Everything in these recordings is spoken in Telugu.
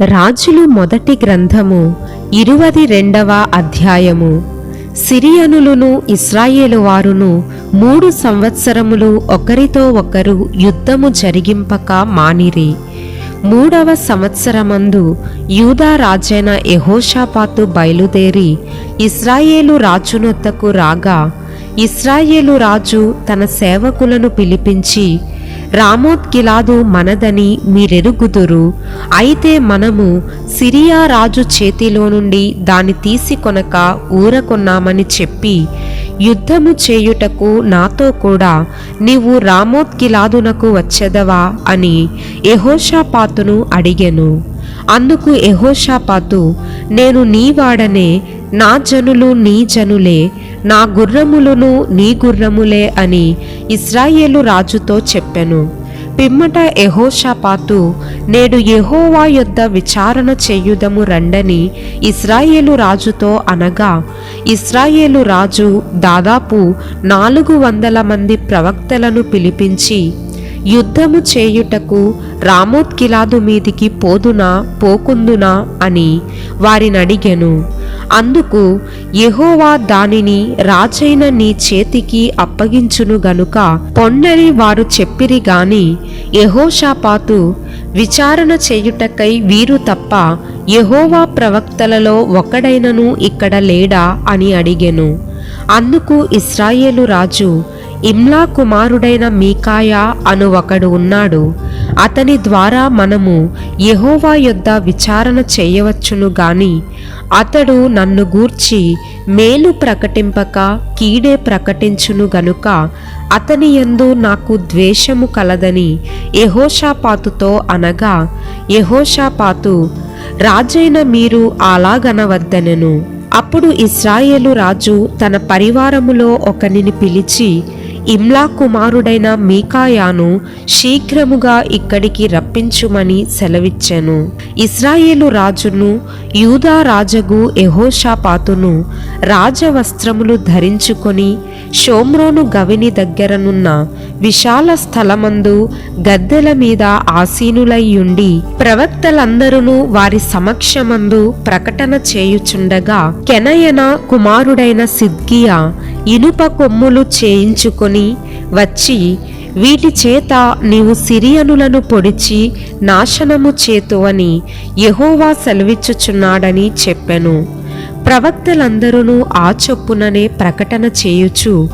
రాజులు మొదటి గ్రంథము ఇరువది రెండవ అధ్యాయము. సిరియనులను ఇస్రాయేలు వారును మూడు సంవత్సరములు ఒకరితో ఒకరు యుద్ధము జరిగింపక మానిరి. మూడవ సంవత్సరమందు యూదా రాజైన యహోషాపాతు బయలుదేరి ఇస్రాయేలు రాజునొద్దకు రాగా ఇస్రాయేలు రాజు తన సేవకులను పిలిపించి రామోద్గిలాదు మనదని మీరెరుగుదురు. అయితే మనము సిరియా రాజు చేతిలో నుండి దాన్ని తీసుకొనక ఊరకొన్నామని చెప్పి యుద్ధము చేయుటకు నాతో కూడా నీవు రామోద్గిలాదునకు వచ్చేదవా వచ్చెదవా అని యహోషాపాతును అడిగెను. అందుకు యహోషాపాతు నేను నీ వాడనే నా జనులు నీ జనులే నా గుర్రములను నీ గుర్రములే అని ఇస్రాయేలు రాజుతో చెప్పెను. పిమ్మట ఎహోషాపాతు నేడు యెహోవా యొద్ద విచారణ చేయుదము రండని ఇస్రాయేలు రాజుతో అనగా ఇస్రాయేలు రాజు దాదాపు నాలుగు వందల మంది ప్రవక్తలను పిలిపించి యుద్ధము చేయుటకు రామోత్ కిలాదు మీదికి పోదునా పోకుందునా అని వారిని అడిగెను. అందుకు యెహోవా దానిని రాజైన నీ చేతికి అప్పగించును గనుక పొన్నని వారు చెప్పిరి గాని యహోషాపాతు విచారణ చేయుటకై వీరు తప్ప యహోవా ప్రవక్తలలో ఒకడైనను ఇక్కడ లేడా అని అడిగెను. అందుకు ఇస్రాయేలు రాజు ఇమ్లా కుమారుడైన మీకాయా అను ఒకడు ఉన్నాడు. అతని ద్వారా మనము యహోవా యొద్ద విచారణ చేయవచ్చును గాని అతడు నన్ను గూర్చి మేలు ప్రకటింపక కీడే ప్రకటించును గనుక అతని యందు నాకు ద్వేషము కలదని యహోషాపాతుతో అనగా యహోషాపాతు రాజైన మీరు అలాగనవద్దనెను అప్పుడు ఇస్రాయేలు రాజు తన పరివారములో ఒకనిని పిలిచి ఇమ్లా కుమారుడైన మీకాయాను శీఘ్రముగా ఇక్కడికి రప్పించుమని సెలవిచ్చెను. ఇస్రాయేలు రాజును యూదా రాజగు ఎహోషాపాతును రాజవస్త్రములు ధరించుకొని షోమ్రోను గవిని దగ్గరనున్న విశాల స్థలమందు గద్దెల మీద ఆసీనులయ్యుండి ప్రవక్తలందరూ వారి సమక్షమందు ప్రకటన చేయుచుండగా కెనయన కుమారుడైన సిద్కియా ఇనుప కొమ్ములు చేయించుకొని వచ్చి వీటి చేత నీవు సిరియనులను పొడిచి నాశనము చేతువని యహోవా సెలవిచ్చుచున్నాడని చెప్పెను. ప్రవక్తలందరూ ఆ చొప్పుననే ప్రకటన చేయుచు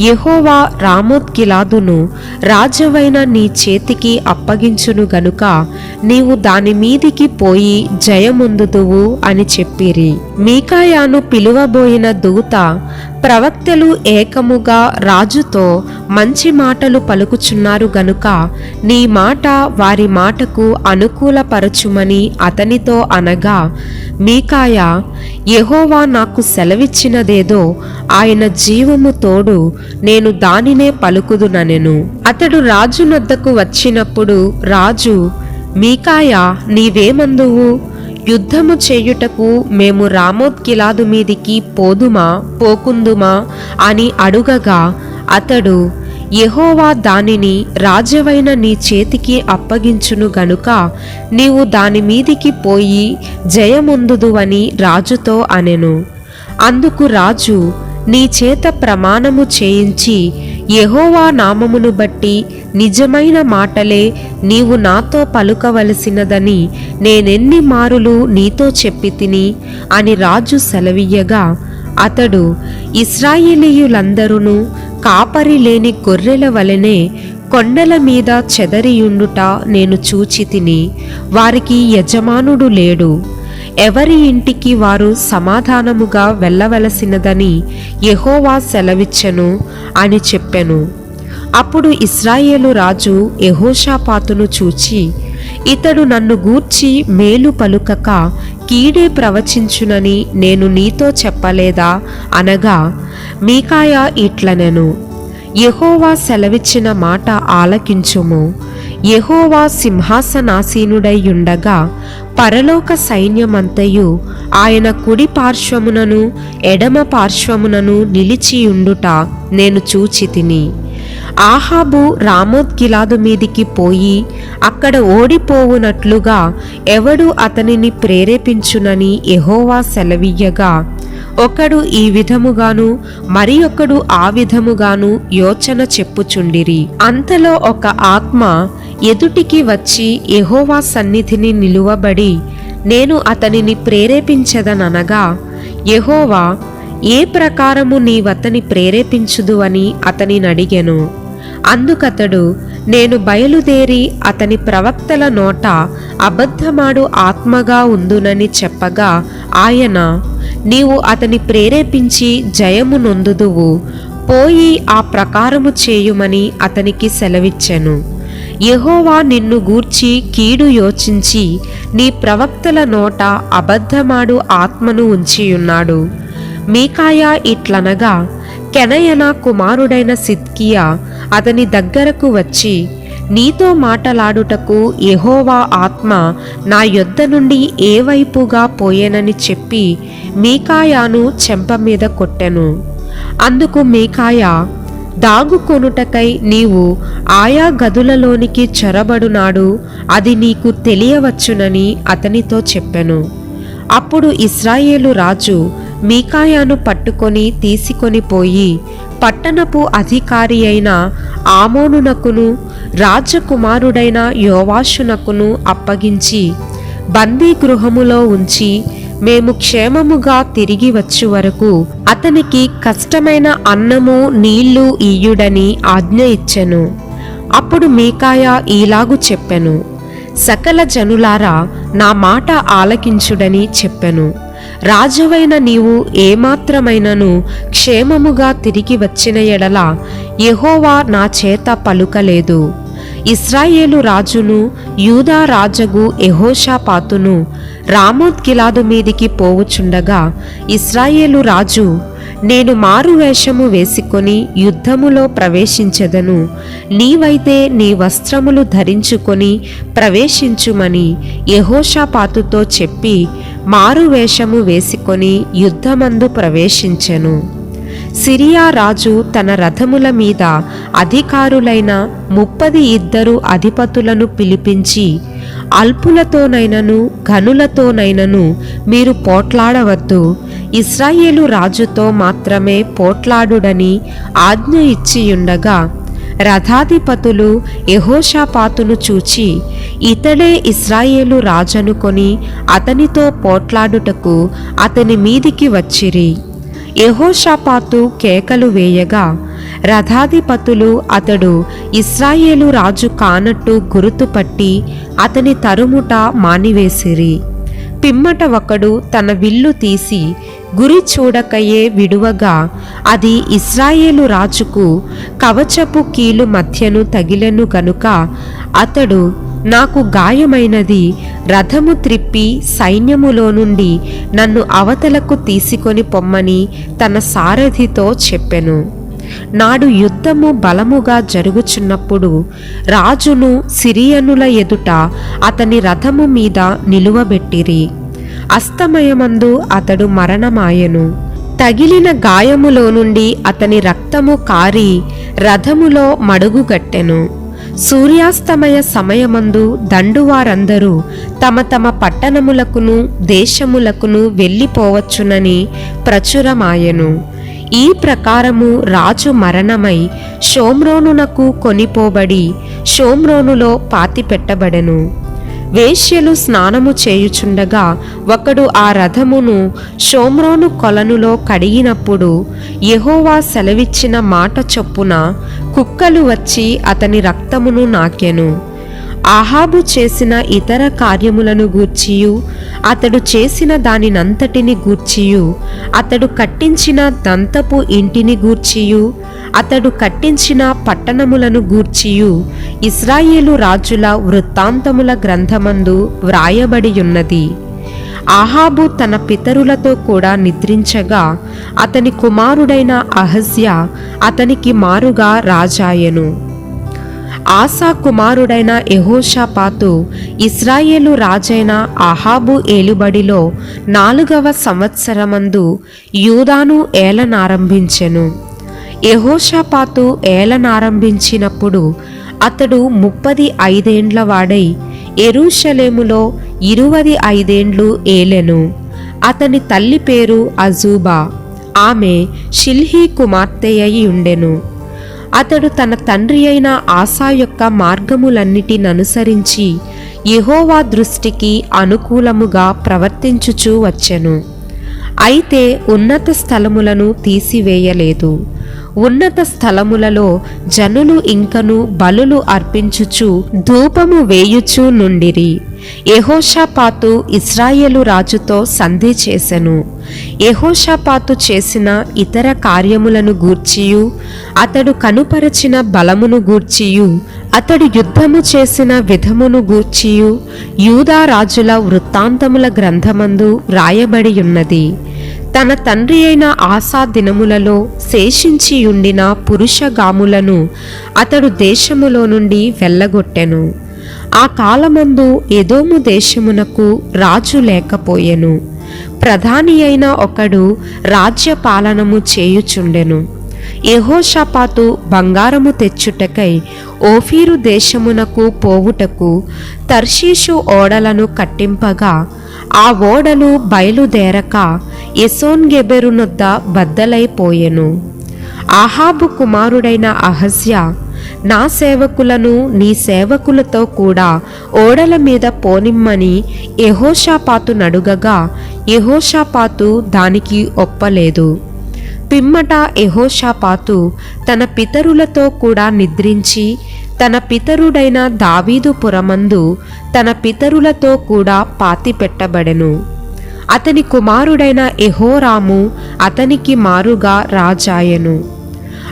యెహోవా రామోత్ కిలాదును రాజవైన నీ చేతికి అప్పగించును గనుక నీవు దాని మీదికి పోయి జయముందుదువు అని చెప్పిరి. మీకాయాను పిలువబోయిన దూత ప్రవక్తలు ఏకముగా రాజుతో మంచి మాటలు పలుకుచున్నారు గనుక నీ మాట వారి మాటకు అనుకూలపరచుమని అతనితో అనగా మీకాయ యహోవా నాకు సెలవిచ్చినదేదో ఆయన జీవము తోడు నేను దానినే పలుకుదుననెను. అతడు రాజునొద్దకు వచ్చినప్పుడు రాజు మీకాయ నీవేమందువు? యుద్ధము చేయుటకు మేము రామోత్కిలాదు మీదికి పోదుమా పోకుందుమా అని అడుగగా అతడు యహోవా దానిని రాజవైన నీ చేతికి అప్పగించును గనుక నీవు దాని మీదికి పోయి జయముందుదువని రాజుతో అనెను. అందుకు రాజు నీ చేత ప్రమాణము చేయించి యహోవా నామమును బట్టి నిజమైన మాటలే నీవు నాతో పలుకవలసినదని నేనెన్ని మారులు నీతో చెప్పి తిని అని రాజు సెలవియ్యగా అతడు ఇస్రాయేలీయులందరూ కాపరి లేని గొర్రెల వలెనే కొండల మీద చెదరియుండుట నేను చూచి తిని వారికి యజమానుడు లేడు. ఎవరి ఇంటికి వారు సమాధానముగా వెళ్ళవలసినదని యహోవా సెలవిచ్చెను అని చెప్పెను. అప్పుడు ఇస్రాయేలు రాజు యహోషాపాతును చూచి ఇతడు నన్ను గూర్చి మేలు పలుకక కీడే ప్రవచించునని నేను నీతో చెప్పలేదా? అనగా మీకాయ ఇట్లనెను. యహోవా సెలవిచ్చిన మాట ఆలకించుము. యహోవా సింహాసనాసీనుడై ఉండగా పరలోక సైన్యమంతయు ఆయన కుడి పార్శ్వమునను ఎడమ పార్శ్వమునను నిలిచియుండుట నేను చూచి తిని. ఆహాబు రామోద్గిలాదు మీదికి పోయి అక్కడ ఓడిపోవునట్లుగా ఎవడు అతనిని ప్రేరేపించునని ఎహోవా సెలవియ్యగా ఒకడు ఈ విధముగాను మరి ఒకడు ఆ విధముగాను యోచన చెప్పుచుండిరి. అంతలో ఒక ఆత్మ ఎదుటికి వచ్చి ఎహోవా సన్నిధిని నిలువబడి నేను అతనిని ప్రేరేపించదనగా యహోవా ఏ ప్రకారము నీవతని ప్రేరేపించుదు అని అతనిని అడిగెను అందుకతడు నేను బయలుదేరి అతని ప్రవక్తల నోట అబద్ధమాడు ఆత్మగా ఉందునని చెప్పగా ఆయన నీవు అతని ప్రేరేపించి జయము నొందుదువు పోయి ఆ ప్రకారము చేయుమని అతనికి సెలవిచ్చెను. యహోవా నిన్ను గూర్చి కీడు యోచించి నీ ప్రవక్తల నోట అబద్ధమాడు ఆత్మను ఉంచియున్నాడు. మీకాయ ఇట్లనగా కెనయన కుమారుడైన సిద్కియా అతని దగ్గరకు వచ్చి నీతో మాటలాడుటకు ఎహోవా ఆత్మ నా యొద్ద నుండి ఏ వైపుగా పోయేనని చెప్పి మీకాయాను చెంప మీద కొట్టెను. అందుకు మీకాయ దాగుకొనుటకై నీవు ఆయా గదులలోనికి చొరబడునాడు అది నీకు తెలియవచ్చునని అతనితో చెప్పెను. అప్పుడు ఇస్రాయేలు రాజు మీకాయాను పట్టుకొని తీసుకొని పోయి పట్టణపు అధికారి అయిన ఆమోనునకును రాజకుమారుడైన యోవాషునకును అప్పగించి బందీ గృహములో ఉంచి మేము క్షేమముగా తిరిగి వచ్చు వరకు అతనికి కష్టమైన అన్నము నీళ్ళు ఇయ్యుడని ఆజ్ఞ ఇచ్చెను. అప్పుడు మీకాయ ఈలాగు చెప్పెను. సకల జనులారా నా మాట ఆలకించుడని చెప్పెను. రాజువైన నీవు ఏమాత్రమైనను క్షేమముగా తిరిగి వచ్చిన ఎడల యహోవా నా చేత పలుకలేదు. ఇస్రాయేలు రాజును యూదా రాజగు ఎహోషాపాతును రామోత్ గిలాదు మీదికి పోవుచుండగా ఇస్రాయేలు రాజు నేను మారువేషము వేసుకొని యుద్ధములో ప్రవేశించెదను. నీవైతే నీ వస్త్రములు ధరించుకొని ప్రవేశించుమని యహోషాపాతుతో చెప్పి మారువేషము వేసుకొని యుద్ధమందు ప్రవేశించెను. సిరియా రాజు తన రథముల మీద అధికారులైన ముప్పది ఇద్దరు అధిపతులను పిలిపించి అల్పులతోనైనను ఘనులతోనైనను మీరు పోట్లాడవద్దు. ఇస్రాయేలు రాజుతో మాత్రమే పోట్లాడుడని ఆజ్ఞ ఇచ్చియుండగా రథాధిపతులు యహోషాపాతును చూచి ఇతడే ఇస్రాయేలు రాజనుకొని అతనితో పోట్లాడుటకు అతని మీదికి వచ్చిరి. యహోషాపాతు కేకలు వేయగా రథాధిపతులు అతడు ఇస్రాయేలు రాజు కానట్టు గుర్తుపట్టి అతని తరుముట మానివేసిరి. పిమ్మట ఒకడు తన విల్లు తీసి గురి చూడకయే విడువగా అది ఇస్రాయేలు రాజుకు కవచపు కీలు మధ్యను తగిలెను గనుక అతడు నాకు గాయమైనది రథము త్రిప్పి సైన్యములో నుండి నన్ను అవతలకు తీసుకొని పొమ్మని తన సారథితో చెప్పెను. నాడు యుద్ధము బలముగా జరుగుచున్నప్పుడు రాజును సిరియనుల ఎదుట అతని రథము మీద నిలువబెట్టిరి. అస్తమయమందు అతడు మరణమాయెను. తగిలిన గాయములో నుండి అతని రక్తము కారి రథములో మడుగుగట్టెను సూర్యాస్తమయ సమయమందు దండువారందరూ తమ తమ పట్టణములకును దేశములకును వెళ్ళిపోవచ్చునని ప్రచురమాయెను. ఈ ప్రకారము రాజు మరణమై షోమ్రోనునకు కొనిపోబడి షోమ్రోనులో పాతిపెట్టబడెను. వేశ్యలు స్నానము చేయుచుండగా ఒకడు ఆ రథమును షోమ్రోను కొలనులో కడిగినప్పుడు యహోవా సెలవిచ్చిన మాట చొప్పున కుక్కలు వచ్చి అతని రక్తమును నాకెను. ఆహాబు చేసిన ఇతర కార్యములను గూర్చియు అతడు చేసిన దానినంతటిని గూర్చియు అతడు కట్టించిన దంతపు ఇంటిని గూర్చియు అతడు కట్టించిన పట్టణములను గూర్చియు ఇస్రాయేలు రాజుల వృత్తాంతముల గ్రంథమందు వ్రాయబడియున్నది. ఆహాబు తన పితరులతో కూడా నిద్రించగా అతని కుమారుడైన అహస్య అతనికి మారుగా రాజాయెను. ఆసా కుమారుడైన ఎహోషాపాతు ఇస్రాయేలు రాజైన అహాబు ఏలుబడిలో నాలుగవ సంవత్సరమందు యూదాను ఏలనారంభించెను. ఎహోషాపాతు ఏలనారంభించినప్పుడు అతడు ముప్పది ఐదేండ్ల వాడై ఎరూషలేములో ఇరువది ఐదేండ్లు ఏలెను. అతని తల్లి పేరు అజూబా. ఆమె షిల్హీ కుమార్తె అయి ఉండెను. అతడు తన తండ్రి అయిన ఆశా యొక్క మార్గములన్నిటిననుసరించి యహోవా దృష్టికి అనుకూలముగా ప్రవర్తించుచూ వచ్చెను. అయితే ఉన్నత స్థలములను తీసివేయలేదు. ఉన్నత స్థలములలో జనులు ఇంకను బలులు అర్పించుచు ధూపము వేయుచు నుండిరి. యహోషాపాతు ఇస్రాయేలు రాజుతో సంధి చేసెను. యహోషాపాతు చేసిన ఇతర కార్యములను గూర్చియు అతడు కనుపరచిన బలమును గూర్చియు అతడు యుద్ధము చేసిన విధమును గూర్చియు యూదా రాజుల వృత్తాంతముల గ్రంథమందు వ్రాయబడి ఉన్నది తన తండ్రి అయిన ఆశా దినములలో శేషించియుండిన పురుషగాములను అతడు దేశములో నుండి వెళ్ళగొట్టెను. ఆ కాలమందు ఎదోము దేశమునకు రాజు లేకపోయెను. ప్రధాని అయిన ఒకడు రాజ్య పాలనము చేయుచుండెను. యహోషపాతు బంగారము తెచ్చుటకై ఓఫీరు దేశమునకు పోవుటకు తర్షీషు ఓడలను కట్టింపగా ఆ ఓడలు బయలుదేరక ఎసోన్ గెబెరునొద్ద బద్దలైపోయెను. ఆహాబు కుమారుడైన అహస్య నా సేవకులను నీ సేవకులతో కూడా ఓడల మీద పోనిమ్మని యహోషాపాతు నడుగగా యహోషాపాతు దానికి ఒప్పలేదు. పిమ్మట యహోషాపాతు తన పితరులతో కూడా నిద్రించి తన పితరుడైన దావీదు పురమందు తన పితరులతో కూడా పాతిపెట్టబడెను. అతని కుమారుడైన ఎహోరాము అతనికి మారుగా రాజాయెను.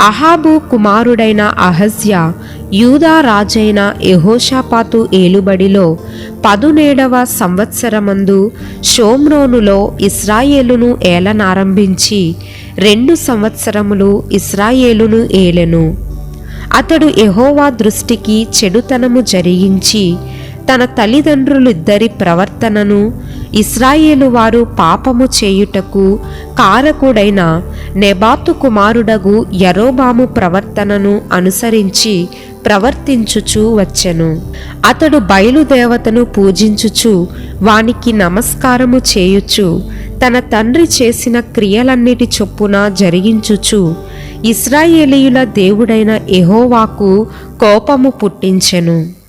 అహాబు కుమారుడైన అహజ్యా యూదా రాజైన ఎహోషాపాతు ఏలుబడిలో పదునేడవ సంవత్సరమందు షోమ్రోనులో ఇస్రాయేలును ఏలనారంభించి రెండు సంవత్సరములు ఇస్రాయేలును ఏలెను. అతడు ఎహోవా దృష్టికి చెడుతనము జరిగించి తన తల్లిదండ్రులిద్దరి ప్రవర్తనను ఇస్రాయేలు వారు పాపము చేయుటకు కారకుడైన నెబాతు కుమారుడగు యరోబాము ప్రవర్తనను అనుసరించి ప్రవర్తించుచు వచ్చెను. అతడు బయలుదేవతను పూజించుచు వానికి నమస్కారము చేయుచు తన తండ్రి చేసిన క్రియలన్నిటి చొప్పున జరిగించుచు ఇస్రాయేలీయుల దేవుడైన ఎహోవాకు కోపము పుట్టించెను.